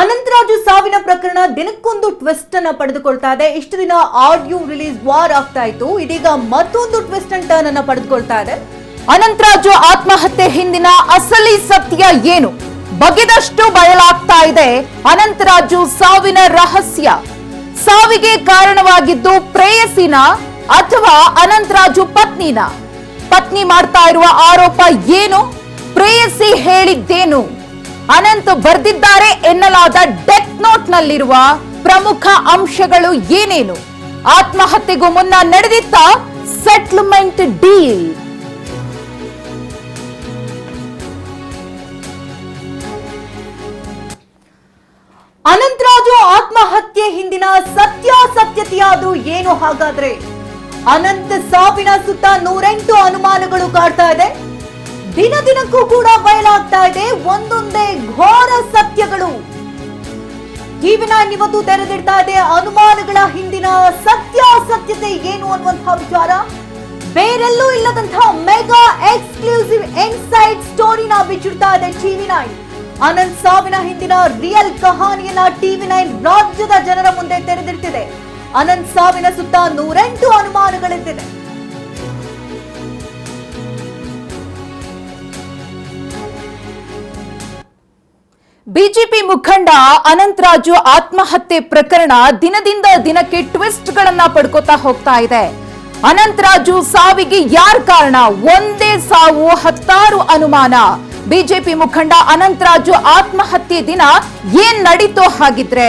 ಅನಂತರಾಜು ಸಾವಿನ ಪ್ರಕರಣ ದಿನಕ್ಕೊಂದು ಟ್ವಿಸ್ಟ್ ಅನ್ನ ಪಡೆದುಕೊಳ್ತಾ ಇದೆ. ಇಷ್ಟು ದಿನ ಆಡಿಯೋ ರಿಲೀಸ್ ವಾರ್ ಆಗ್ತಾ ಇತ್ತು. ಇದೀಗ ಮತ್ತೊಂದು ಟ್ವಿಸ್ಟ್ ಅಂಡ್ ಟರ್ನ್ ಅನ್ನ ಪಡೆದುಕೊಳ್ತಾ ಇದೆ. ಅನಂತರಾಜು ಆತ್ಮಹತ್ಯೆ ಹಿಂದಿನ ಅಸಲಿ ಸತ್ಯ ಏನು? ಬಗೆದಷ್ಟು ಬಯಲಾಗ್ತಾ ಇದೆ ಅನಂತರಾಜು ಸಾವಿನ ರಹಸ್ಯ. ಸಾವಿಗೆ ಕಾರಣವಾಗಿದ್ದು ಪ್ರೇಯಸಿನ ಅಥವಾ ಅನಂತರಾಜು ಪತ್ನಿನ. ಪತ್ನಿ ಮಾಡ್ತಾ ಇರುವ ಆರೋಪ ಏನು? ಪ್ರೇಯಸಿ ಹೇಳಿದ್ದೇನು? ಅನಂತ್ ಬರೆದಿದ್ದಾರೆ ಎನ್ನಲಾದ ಡೆತ್ ನೋಟ್ ನಲ್ಲಿರುವ ಪ್ರಮುಖ ಅಂಶಗಳು ಏನೇನು? ಆತ್ಮಹತ್ಯೆಗೂ ಮುನ್ನ ನಡೆದಿತ್ತ ಸೆಟ್ಲ್ಮೆಂಟ್ ಡೀಲ್ ಅನಂತರಾಜು ಆತ್ಮಹತ್ಯೆ ಹಿಂದಿನ ಸತ್ಯಾಸತ್ಯತೆಯಾದ್ರೂ ಏನು ಹಾಗಾದ್ರೆ? ಅನಂತ್ ಸಾವಿನ ಸುತ್ತ ನೂರೆಂಟು ಅನುಮಾನಗಳು ಕಾಡ್ತಾ ಇದೆ. ದಿನ ದಿನಕ್ಕೂ ಕೂಡ ಬಯಲಾಗ್ತಾ ಇದೆ ಒಂದೊಂದೇ ಘೋರ ಸತ್ಯಗಳು. ಟಿವಿ ನೈನ್ ಇವತ್ತು ತೆರೆದಿಡ್ತಾ ಇದೆ ಅನುಮಾನಗಳ ಹಿಂದಿನ ಸತ್ಯಾಸತ್ಯತೆ ಏನು ಅನ್ನುವಂತಹ ವಿಚಾರ? ಬೇರೆಲ್ಲೂ ಇಲ್ಲದಂತಹ ಮೆಗಾ ಎಕ್ಸ್ಕ್ಲೂಸಿವ್ ಇನ್ಸೈಡ್ ಸ್ಟೋರಿನ ಬಿಚ್ಚಿಡ್ತಾ ಇದೆ ಟಿವಿ ನೈನ್. ಅನಂತ್ ಸಾವಿನ ಹಿಂದಿನ ರಿಯಲ್ ಕಹಾನಿಯನ್ನ ಟಿವಿ ನೈನ್ ರಾಜ್ಯದ ಜನರ ಮುಂದೆ ತೆರೆದಿಡ್ತಿದೆ. ಅನಂತ್ ಸಾವಿನ ಸುತ್ತ ನೂರೆಂಟು ಅನುಮಾನಗಳಿದ್ದಿದೆ. ಬಿಜೆಪಿ ಮುಖಂಡ ಅನಂತರಾಜು ಆತ್ಮಹತ್ಯೆ ಪ್ರಕರಣ ದಿನದಿಂದ ದಿನಕ್ಕೆ ಟ್ವಿಸ್ಟ್ ಗಳನ್ನ ಪಡ್ಕೋತಾ ಹೋಗ್ತಾ ಇದೆ. ಅನಂತರಾಜು ಸಾವಿಗೆ ಯಾರ್ ಕಾರಣ? ಒಂದೇ ಸಾವು, ಹತ್ತಾರು ಅನುಮಾನ. ಬಿಜೆಪಿ ಮುಖಂಡ ಅನಂತರಾಜು ಆತ್ಮಹತ್ಯೆ ದಿನ ಏನ್ ನಡೀತೋ ಹಾಗಿದ್ರೆ?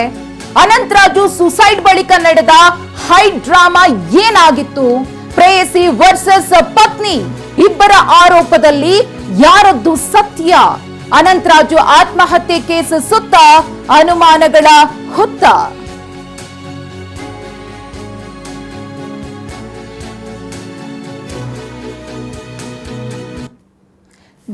ಅನಂತರಾಜು ಸುಸೈಡ್ ಬಳಿಕ ನಡೆದ ಹೈ ಡ್ರಾಮಾ ಏನಾಗಿತ್ತು? ಪ್ರೇಯಸಿ ವರ್ಸಸ್ ಪತ್ನಿ ಇಬ್ಬರ ಆರೋಪದಲ್ಲಿ ಯಾರದ್ದು ಸತ್ಯ? ಅನಂತರಾಜು ಆತ್ಮಹತ್ಯೆ ಕೇಸ್ ಸುತ್ತ ಅನುಮಾನಗಳ ಹುತ್ತ.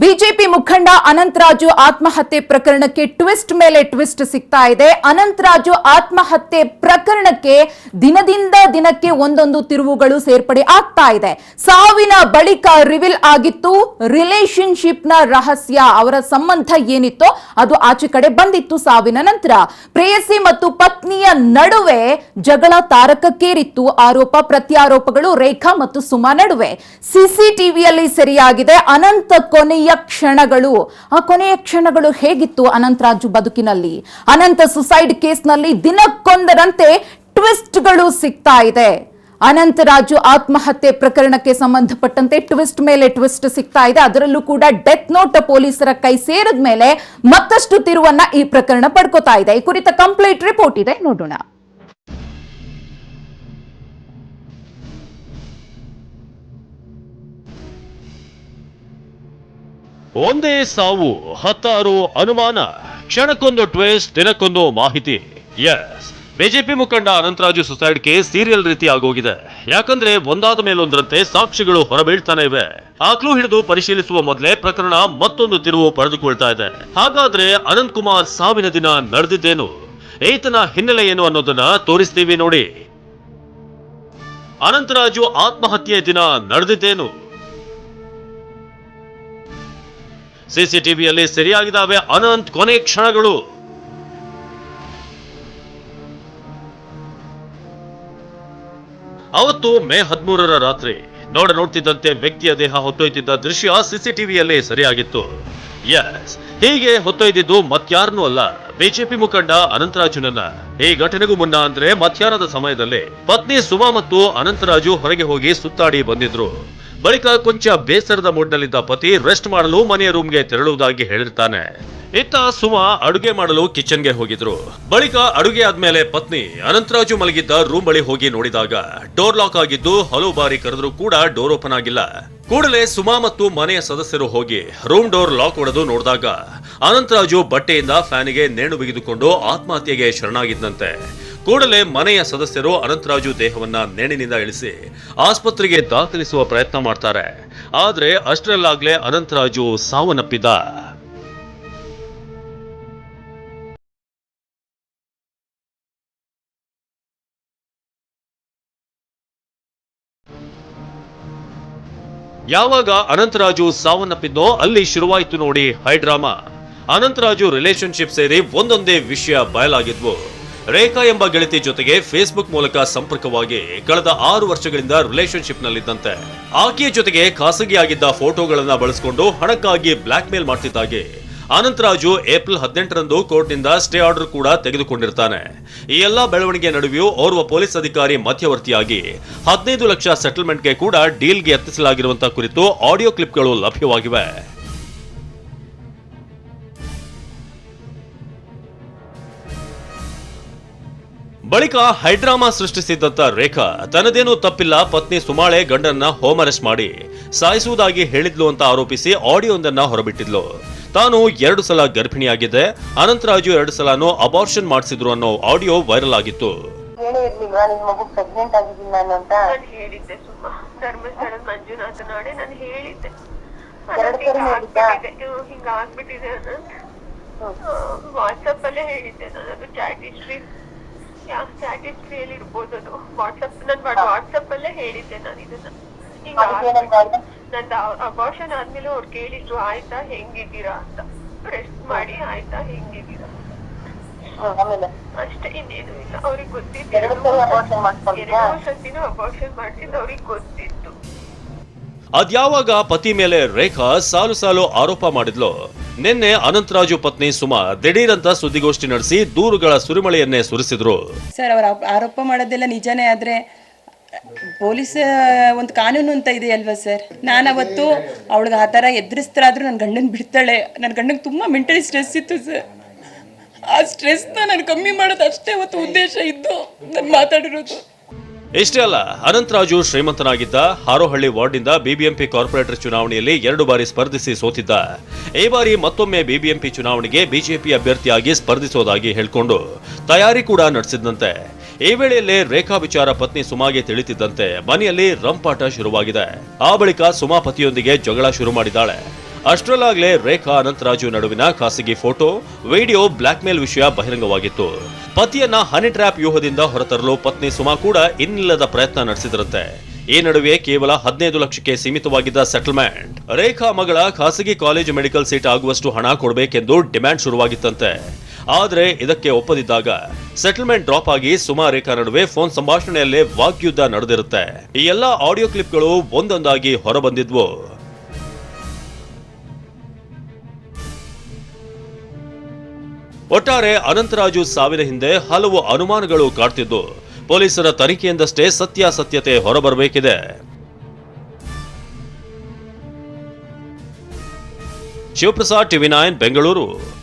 ಬಿಜೆಪಿ ಮುಖಂಡ ಅನಂತರಾಜು ಆತ್ಮಹತ್ಯೆ ಪ್ರಕರಣಕ್ಕೆ ಟ್ವಿಸ್ಟ್ ಮೇಲೆ ಟ್ವಿಸ್ಟ್ ಸಿಗ್ತಾ ಇದೆ. ಅನಂತರಾಜು ಆತ್ಮಹತ್ಯೆ ಪ್ರಕರಣಕ್ಕೆ ದಿನದಿಂದ ದಿನಕ್ಕೆ ಒಂದೊಂದು ತಿರುವುಗಳು ಸೇರ್ಪಡೆ ಆಗ್ತಾ ಇದೆ. ಸಾವಿನ ಬಳಿಕ ರಿವೀಲ್ ಆಗಿತ್ತು. ರಿಲೇಶನ್ಶಿಪ್ನ ರಹಸ್ಯ, ಅವರ ಸಂಬಂಧ ಏನಿತ್ತೋ ಅದು ಆಚೆ ಕಡೆ ಬಂದಿತ್ತು ಸಾವಿನ ನಂತರ. ಪ್ರೇಯಸಿ ಮತ್ತು ಪತ್ನಿಯ ನಡುವೆ ಜಗಳ ತಾರಕಕ್ಕೇರಿತ್ತು. ಆರೋಪ, ಪ್ರತ್ಯಾರೋಪಗಳು ರೇಖಾ ಮತ್ತು ಸುಮಾ ನಡುವೆ. ಸಿಸಿಟಿವಿಯಲ್ಲಿ ಸೆರೆಯಾಗಿದೆ. ಅನಂತ ಕೊನೆಯ ಕ್ಷಣಗಳು, ಆ ಕೊನೆಯ ಕ್ಷಣಗಳು ಹೇಗಿತ್ತು ಅನಂತರಾಜು ಬದುಕಿನಲ್ಲಿ? ಅನಂತ ಸುಸೈಡ್ ಕೇಸ್ನಲ್ಲಿ ದಿನಕ್ಕೊಂದರಂತೆ ಟ್ವಿಸ್ಟ್ಗಳು ಸಿಗ್ತಾ ಇದೆ. ಅನಂತರಾಜು ಆತ್ಮಹತ್ಯೆ ಪ್ರಕರಣಕ್ಕೆ ಸಂಬಂಧಪಟ್ಟಂತೆ ಟ್ವಿಸ್ಟ್ ಮೇಲೆ ಟ್ವಿಸ್ಟ್ ಸಿಗ್ತಾ ಇದೆ. ಅದರಲ್ಲೂ ಕೂಡ ಡೆತ್ ನೋಟ್ ಪೊಲೀಸರ ಕೈ ಸೇರಿದ ಮೇಲೆ ಮತ್ತಷ್ಟು ತಿರುವನ್ನ ಈ ಪ್ರಕರಣ ಪಡ್ಕೋತಾ ಇದೆ. ಈ ಕುರಿತ ಕಂಪ್ಲೀಟ್ ರಿಪೋರ್ಟ್ ಇದೆ. ನೋಡೋಣ. ಒಂದೇ ಸಾವು, ಹತ್ತಾರು ಅನುಮಾನ, ಕ್ಷಣಕ್ಕೊಂದು ಟ್ವಿಸ್ಟ್ ದಿನಕ್ಕೊಂದು ಮಾಹಿತಿ. ಎಸ್ ಬಿಜೆಪಿ ಮುಖಂಡ ಅನಂತರಾಜು ಸುಸೈಡ್ ಕೇಸ್ ಸೀರಿಯಲ್ ರೀತಿ ಆಗೋಗಿದೆ. ಯಾಕಂದ್ರೆ ಒಂದಾದ ಮೇಲೊಂದರಂತೆ ಸಾಕ್ಷಿಗಳು ಹೊರಬೀಳ್ತಾನೆ ಇವೆ. ಆಕ್ಲು ಹಿಡಿದು ಪರಿಶೀಲಿಸುವ ಮೊದಲೇ ಪ್ರಕರಣ ಮತ್ತೊಂದು ತಿರುವು ಪಡೆದುಕೊಳ್ತಾ ಇದೆ. ಹಾಗಾದ್ರೆ ಅನಂತ್ ಕುಮಾರ್ ಸಾವಿನ ದಿನ ನಡೆದಿದ್ದೇನು? ಈತನ ಹಿನ್ನೆಲೆ ಏನು ಅನ್ನೋದನ್ನ ತೋರಿಸ್ತೀವಿ ನೋಡಿ. ಅನಂತರಾಜು ಆತ್ಮಹತ್ಯೆ ದಿನ ನಡೆದಿದ್ದೇನು? ಸಿಸಿಟಿವಿಯಲ್ಲಿ ಸರಿಯಾಗಿದ್ದಾವೆ ಅನಂತ್, ಕೊನೆ ಕ್ಷಣಗಳು. ಅವತ್ತು ಮೇ ಹದಿಮೂರರ ರಾತ್ರಿ ನೋಡ ನೋಡ್ತಿದ್ದಂತೆ ವ್ಯಕ್ತಿಯ ದೇಹ ಹೊತ್ತೊಯ್ತಿದ್ದ ದೃಶ್ಯ ಸಿಸಿಟಿವಿಯಲ್ಲಿ ಸರಿಯಾಗಿತ್ತು. ಎಸ್ ಹೀಗೆ ಹೊತ್ತೊಯ್ದಿದ್ದು ಮತ್ಯಾರನೂ ಅಲ್ಲ, ಬಿಜೆಪಿ ಮುಖಂಡ ಅನಂತರಾಜುನನ್ನ. ಈ ಘಟನೆಗೂ ಮುನ್ನ ಅಂದ್ರೆ ಮಧ್ಯಾಹ್ನದ ಸಮಯದಲ್ಲಿ ಪತ್ನಿ ಸುಮಾ ಮತ್ತು ಅನಂತರಾಜು ಹೊರಗೆ ಹೋಗಿ ಸುತ್ತಾಡಿ ಬಂದಿದ್ರು. ಬಳಿಕ ಕೊಂಚ ಬೇಸರದ ಮೂಡ್ನಲ್ಲಿದ್ದ ಪತಿ ರೆಸ್ಟ್ ಮಾಡಲು ಮನೆಯ ರೂಮ್ಗೆ ತೆರಳುವುದಾಗಿ ಹೇಳಿರ್ತಾನೆ. ಇತ್ತ ಸುಮಾ ಅಡುಗೆ ಮಾಡಲು ಕಿಚನ್ಗೆ ಹೋಗಿದ್ರು. ಬಳಿಕ ಅಡುಗೆ ಆದ್ಮೇಲೆ ಪತ್ನಿ ಅನಂತರಾಜು ಮಲಗಿದ್ದ ರೂಮ್ ಬಳಿ ಹೋಗಿ ನೋಡಿದಾಗ ಡೋರ್ ಲಾಕ್ ಆಗಿದ್ದು ಹಲವು ಬಾರಿ ಕರೆದ್ರೂ ಕೂಡ ಡೋರ್ ಓಪನ್ ಆಗಿಲ್ಲ. ಕೂಡಲೇ ಸುಮಾ ಮತ್ತು ಮನೆಯ ಸದಸ್ಯರು ಹೋಗಿ ರೂಮ್ ಡೋರ್ ಲಾಕ್ ಹೊಡೆದು ನೋಡಿದಾಗ ಅನಂತರಾಜು ಬಟ್ಟೆಯಿಂದ ಫ್ಯಾನಿಗೆ ನೇಣು ಬಿಗಿದುಕೊಂಡು ಆತ್ಮಹತ್ಯೆಗೆ ಶರಣಾಗಿದ್ದಂತೆ ಕೂಡಲೇ ಮನೆಯ ಸದಸ್ಯರು ಅನಂತರಾಜು ದೇಹವನ್ನ ನೇಣಿನಿಂದ ಇಳಿಸಿ ಆಸ್ಪತ್ರೆಗೆ ದಾಖಲಿಸುವ ಪ್ರಯತ್ನ ಮಾಡ್ತಾರೆ. ಆದ್ರೆ ಅಷ್ಟರಲ್ಲಾಗ್ಲೇ ಅನಂತರಾಜು ಸಾವನ್ನಪ್ಪಿದ ಯಾವಾಗ ಅನಂತರಾಜು ಸಾವನ್ನಪ್ಪಿದ್ದೋ ಅಲ್ಲಿ ಶುರುವಾಯಿತು ನೋಡಿ ಹೈಡ್ರಾಮಾ. ಅನಂತರಾಜು ರಿಲೇಶನ್ಶಿಪ್ ಸೇರಿ ಒಂದೊಂದೇ ವಿಷಯ ಬಯಲಾಗಿದ್ವು. ರೇಖಾ ಎಂಬ ಗೆಳತಿ ಜೊತೆಗೆ ಫೇಸ್ಬುಕ್ ಮೂಲಕ ಸಂಪರ್ಕವಾಗಿ ಕಳೆದ ಆರು ವರ್ಷಗಳಿಂದ ರಿಲೇಶನ್ಶಿಪ್ ನಲ್ಲಿದ್ದಂತೆ. ಆಕೆಯ ಜೊತೆಗೆ ಖಾಸಗಿಯಾಗಿದ್ದ ಫೋಟೋಗಳನ್ನ ಬಳಸಿಕೊಂಡು ಹಣಕ್ಕಾಗಿ ಬ್ಲಾಕ್ ಮೇಲ್ ಮಾಡ್ತಿದ್ದಾಗೆ. ಅನಂತರಾಜು ಏಪ್ರಿಲ್ ಹದಿನೆಂಟರಂದು ಕೋರ್ಟ್ನಿಂದ ಸ್ಟೇ ಆರ್ಡರ್ ಕೂಡ ತೆಗೆದುಕೊಂಡಿರ್ತಾನೆ. ಈ ಎಲ್ಲಾ ಬೆಳವಣಿಗೆ ನಡುವೆಯೂ ಓರ್ವ ಪೊಲೀಸ್ ಅಧಿಕಾರಿ ಮಧ್ಯವರ್ತಿಯಾಗಿ ಹದಿನೈದು ಲಕ್ಷ ಸೆಟಲ್ಮೆಂಟ್ಗೆ ಕೂಡ ಡೀಲ್ಗೆ ಯತ್ನಿಸಲಾಗಿರುವಂತಹ ಕುರಿತು ಆಡಿಯೋ ಕ್ಲಿಪ್ಗಳು ಲಭ್ಯವಾಗಿವೆ. ಬಳಿಕ ಹೈಡ್ರಾಮಾ ಸೃಷ್ಟಿಸಿದ್ದಂತ ರೇಖಾ ತನ್ನದೇನೂ ತಪ್ಪಿಲ್ಲ ಪತ್ನಿ ಸುಮಾಳೆ ಗಂಡನ್ನ ಹೋಮ್ ಅರೆಸ್ಟ್ ಮಾಡಿ ಸಾಯಿಸುವುದಾಗಿ ಹೇಳಿದ್ಲು ಅಂತ ಆರೋಪಿಸಿ ಆಡಿಯೋಂದನ್ನ ಹೊರಬಿಟ್ಟಿದ್ಲು. ತಾನು ಎರಡು ಸಲ ಗರ್ಭಿಣಿಯಾಗಿದ್ದೆ ಅನಂತರಾಜು ಎರಡು ಸಲನೂ ಅಬಾರ್ಷನ್ ಮಾಡಿಸಿದ್ರು ಅನ್ನೋ ಆಡಿಯೋ ವೈರಲ್ ಆಗಿತ್ತು. ವಾಟ್ಸಪ್ ಅಲ್ಲೇ ಹೇಳಿದ್ದೆ ನಾನು ಅದು ಚಾಟ್ ಹಿಸ್ಟ್ರಿ ಯಾವ ಚಾಟ್ ಹಿಸ್ಟ್ರಿಯಲ್ಲಿ ಇರ್ಬೋದು ಅದು? ವಾಟ್ಸಪ್ ನಾನು ವಾಟ್ಸಪ್ ಅಲ್ಲೇ ಹೇಳಿದ್ದೆ ನಾನು ಇದನ್ನ. ಈಗ ನಂದು ಅಬಾರ್ಷನ್ ಆದ್ಮೇಲೆ ಅವ್ರು ಕೇಳಿದ್ರು ಆಯ್ತಾ ಹೆಂಗಿದ್ದೀರಾ? ಅಂತ. ರೆಸ್ಟ್ ಮಾಡಿ ಆಯ್ತಾ ಹೆಂಗಿದ್ದೀರಾ? ಅಷ್ಟೇ ಇನ್ನೇನು ಇಲ್ಲ. ಅವ್ರಿಗೆ ಗೊತ್ತಿತ್ತು ಎರಡು ಸರ್ತಿನೂ ಅಬಾರ್ಷನ್ ಮಾಡ್ಸಿದ್ದು ಅವ್ರಿಗೆ ಗೊತ್ತಿತ್ತು. ಅದ್ಯಾವಾಗ ಪತಿ ಮೇಲೆ ರೇಖಾ ಸಾಲು ಸಾಲು ಆರೋಪ ಮಾಡಿದ್ಲು. ನಿನ್ನೆ ಅನಂತರಾಜು ಪತ್ನಿ ಸುಮಾ ದಿಢೀರಂತ ಸುದ್ದಿಗೋಷ್ಠಿ ನಡೆಸಿ ದೂರುಗಳ ಸುರಿಮಳೆಯನ್ನೇ ಸುರಿಸಿದ್ರು. ಸರ್, ಅವರ ಆರೋಪ ಮಾಡೋದೆಲ್ಲ ನಿಜನೇ ಆದ್ರೆ, ಪೊಲೀಸ್ ಒಂದು ಕಾನೂನು ಅಂತ ಇದೆ ಅಲ್ವಾ ಸರ್? ನಾನು ಅವತ್ತು ಅವಳಿಗೆ ಆ ಥರ ಎದುರಿಸ್ತಾರಾದ್ರೂ ನನ್ನ ಗಂಡನ ಬಿಡ್ತಾಳೆ. ನನ್ನ ಗಂಡಂಗೆ ತುಂಬ ಮೆಂಟಲಿ ಸ್ಟ್ರೆಸ್ ಇತ್ತು ಸರ್. ಆ ಸ್ಟ್ರೆಸ್ನ ನಾನು ಕಮ್ಮಿ ಮಾಡೋದು ಅಷ್ಟೇ ಅವತ್ತು ಉದ್ದೇಶ ಇದ್ದು ನಾನು ಮಾತಾಡಿರೋದು. ಇಷ್ಟೇ ಅಲ್ಲ ಅನಂತರಾಜು ಶ್ರೀಮಂತನಾಗಿದ್ದ ಹಾರೋಹಳ್ಳಿ ವಾರ್ಡ್ನಿಂದ ಬಿಬಿಎಂಪಿ ಕಾರ್ಪೊರೇಟರ್ ಚುನಾವಣೆಯಲ್ಲಿ ಎರಡು ಬಾರಿ ಸ್ಪರ್ಧಿಸಿ ಸೋತಿದ್ದ. ಈ ಬಾರಿ ಮತ್ತೊಮ್ಮೆ ಬಿಬಿಎಂಪಿ ಚುನಾವಣೆಗೆ ಬಿಜೆಪಿ ಅಭ್ಯರ್ಥಿಯಾಗಿ ಸ್ಪರ್ಧಿಸೋದಾಗಿ ಹೇಳಿಕೊಂಡು ತಯಾರಿ ಕೂಡ ನಡೆಸಿದ್ದಂತೆ ಈ ವೇಳೆಯಲ್ಲೇ ರೇಖಾ ವಿಚಾರ ಪತ್ನಿ ಸುಮಾಗೆ ತಿಳಿತಿದ್ದಂತೆ ಮನೆಯಲ್ಲಿ ರಂಪಾಟ ಶುರುವಾಗಿದೆ. ಆ ಬಳಿಕ ಸುಮಾ ಪತಿಯೊಂದಿಗೆ ಜಗಳ ಶುರು ಮಾಡಿದ್ದಾಳೆ. ಅಷ್ಟರಲ್ಲಾಗ್ಲೇ ರೇಖಾ ಅನಂತರಾಜು ನಡುವಿನ ಖಾಸಗಿ ಫೋಟೋ, ವಿಡಿಯೋ ಬ್ಲಾಕ್ ಮೇಲ್ ವಿಷಯ ಬಹಿರಂಗವಾಗಿತ್ತು. ಪತಿಯನ್ನ ಹನಿ ಟ್ರ್ಯಾಪ್ ವ್ಯೂಹದಿಂದ ಹೊರತರಲು ಪತ್ನಿ ಸುಮಾ ಕೂಡ ಇನ್ನಿಲ್ಲದ ಪ್ರಯತ್ನ ನಡೆಸಿದರಂತೆ. ಈ ನಡುವೆ ಕೇವಲ ಹದಿನೈದು ಲಕ್ಷಕ್ಕೆ ಸೀಮಿತವಾಗಿದ್ದ ಸೆಟಲ್ಮೆಂಟ್. ರೇಖಾ ಮಗಳ ಖಾಸಗಿ ಕಾಲೇಜು ಮೆಡಿಕಲ್ ಸೀಟ್ ಆಗುವಷ್ಟು ಹಣ ಕೊಡಬೇಕೆಂದು ಡಿಮ್ಯಾಂಡ್ ಶುರುವಾಗಿತ್ತಂತೆ. ಆದರೆ ಇದಕ್ಕೆ ಒಪ್ಪದಿದ್ದಾಗ ಸೆಟಲ್ಮೆಂಟ್ ಡ್ರಾಪ್ ಆಗಿ ಸುಮಾ ರೇಖಾ ನಡುವೆ ಫೋನ್ ಸಂಭಾಷಣೆಯಲ್ಲೇ ವಾಗ್ಯುದ್ಧ ನಡೆದಿರುತ್ತೆ. ಈ ಎಲ್ಲಾ ಆಡಿಯೋ ಕ್ಲಿಪ್ಗಳು ಒಂದೊಂದಾಗಿ ಹೊರಬಂದಿದ್ವು. ಒಟ್ಟಾರೆ ಅನಂತರಾಜು ಸಾವಿನ ಹಿಂದೆ ಹಲವು ಅನುಮಾನಗಳು ಕಾಡ್ತಿದ್ದು. ಪೊಲೀಸರ ತನಿಖೆಯಿಂದಷ್ಟೇ ಸತ್ಯಾಸತ್ಯತೆ ಹೊರಬರಬೇಕಿದೆ. Shivaprasad TV nine, Bengaluru.